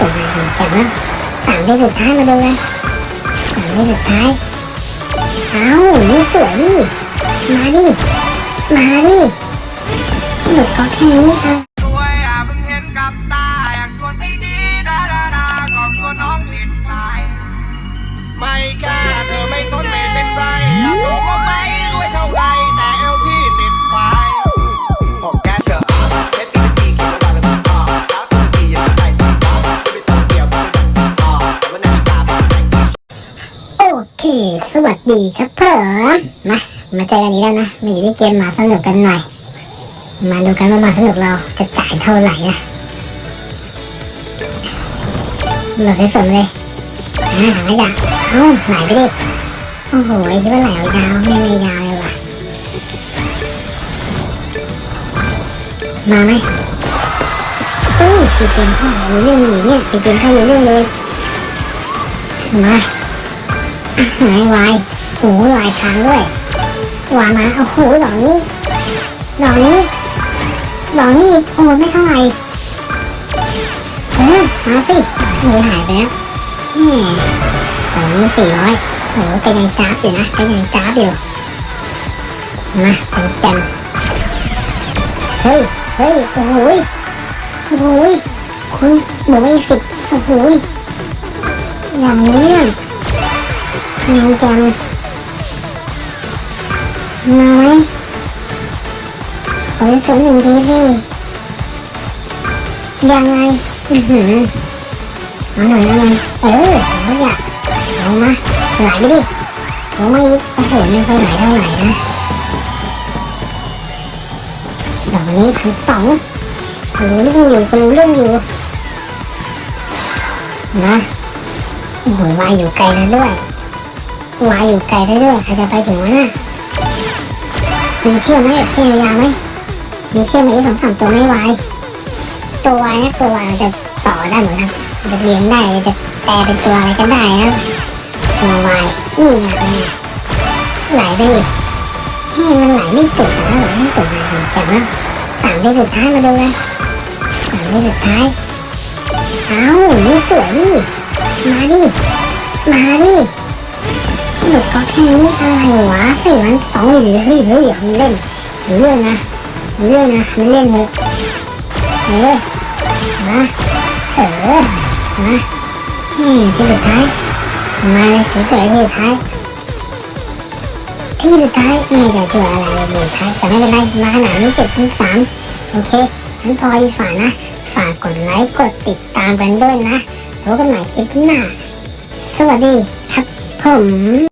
สวยงามจังนะสามทีสุดท้ายมาดูกันสามทีสุดท้าย เอ้านี่สวยดิมาดิ มาดิหลุดก็แค่นี้ค่ะ เค สวัสดีครับเพิ่มมา มาเจอกันอีกแล้วนะ มาอยู่ที่เกมหมาสนุกกันหน่อย มาดูกันว่าหมาสนุกเราจะจ่ายเท่าไหร่นะหลบให้สมเลยอ่าหายากเอ้าไหลไปดิ โอ้โหคิดว่าไหลยาวไม่ไม่ยาวเลยว่ะ มาไหมเอ้ยสีเกมเข้ารู้เรื่องนี้เนี่ยสีเกมเข้ารู้เรื่องเลย มา หายวายโอ้ยวายทางด้วยวามาโอ้โหดอกนี้ดอกนี้ดอกนี้อีกโอ้ไม่เท่าไหร่เออมาสิโอ้ยหายไปแล้วแหมดอกนี้สี่ร้อยโอ้ก็ยังจ้าบอยู่นะก็ยังจ้าบอยู่มาเต็มเต็มๆเฮ้ยเฮ้ยโอ้โหยโอ้โหยคุณหมูไม่สิบโอ้โหยอย่างนี้เรื่อง ยังจังมาไหมขอไปซื้อหนึ่งทีสิยังไงอือหือเอาหน่อยเอาหน่อยเออผมก็อยากลงมาไหลไปดิลงมาอีกโอ้โหไม่ค่อยไหลเท่าไหร่นะดอกนี้พันสองรู้เรื่องอยู่ก็รู้เรื่องอยู่นะโอ้โหวาอยู่ไกลแล้วด้วย วายอยู่ไกลแล้ด้วยใครจะไปถึงวะน่ะมีเชื่อมไหมแบบเชื่อมยาวไหมมีเชื่อมอีกสองสามตัวไม่วายตัววายนะตัววายมันจะต่อได้หมดครับมันจะเลี้ยงได้จะแปลเป็นตัวอะไรก็ได้นะตัววายนี่ไงเนี่ยไหลไปอีกเฮ้มันไหลไม่สุดนะไหลไม่สุดนะจังนะสามที่สุดท้ายมาดูกันสามที่สุดท้ายเอ้านี่สวยดิมาดิมาดิ หลุดก็แค่นี้อะไรวะสี่วันสองหรือเฮ้ยเฮ้ยมันเล่นเรื่องนะเรื่องนะมันเล่นเถอะเออมาเออมานี่ที่สุดท้ายมาเลยสวยๆที่สุดท้ายที่สุดท้ายไม่จะช่วยอะไรเลยสุดท้ายแต่ไม่เป็นไรมาขนาดนี้เจ็ดพันสามโอเคงั้นพอดีฝานะ ฝากกดไลค์กดติดตามกันด้วยนะพบกันใหม่คลิปหน้า สวัสดีครับผม